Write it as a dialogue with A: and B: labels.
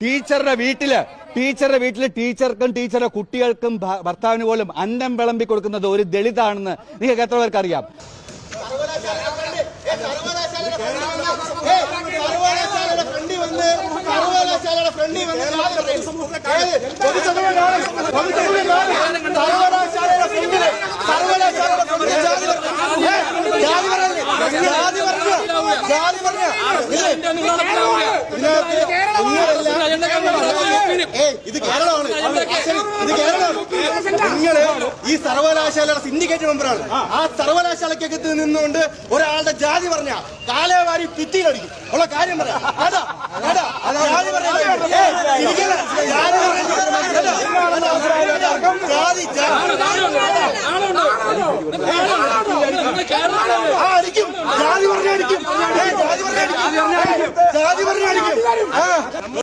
A: ടീച്ചറുടെ വീട്ടിൽ ടീച്ചറുടെ വീട്ടിൽ ടീച്ചർക്കും ടീച്ചറുടെ കുട്ടികൾക്കും ഭർത്താവിന് പോലും അന്നം വിളമ്പി കൊടുക്കുന്നത് ഒരു ദളിതാണെന്ന് നിങ്ങൾക്ക് എത്ര പേർക്ക് അറിയാം
B: ജാതി. പൊതുജനങ്ങളാണ്. സർവകലാശാലയുടെ ഫ്രണ്ടിൽ സർവകലാശാലയുടെ ഫ്രണ്ടിൽ ജാതി പറയും. ഏ? ജാതി പറയല്ലേ? ജാതി പറഞ്ഞ ജാതി പറഞ്ഞ ഇതിനകത്ത് നിങ്ങളെല്ലാം ഏയ് ഇത് കേരളമാണ്. ഇത് കേരളമാണ്. നിങ്ങൾ ഈ സർവകലാശാലയുടെ സിൻഡിക്കേറ്റ് മെമ്പറാണ്. ആ സർവകലാശാലക്കകത്ത് നിന്നുകൊണ്ട് ഒരാളുടെ ജാതി പറഞ്ഞ കാലേവാരി ഭിത്തിയിലടിക്കും. ഉള്ള കാര്യം പറയാം അതാ അതാ ജാതി. ജാതി അതാ, ജാതി അടിക്കും. ജാതി പറഞ്ഞ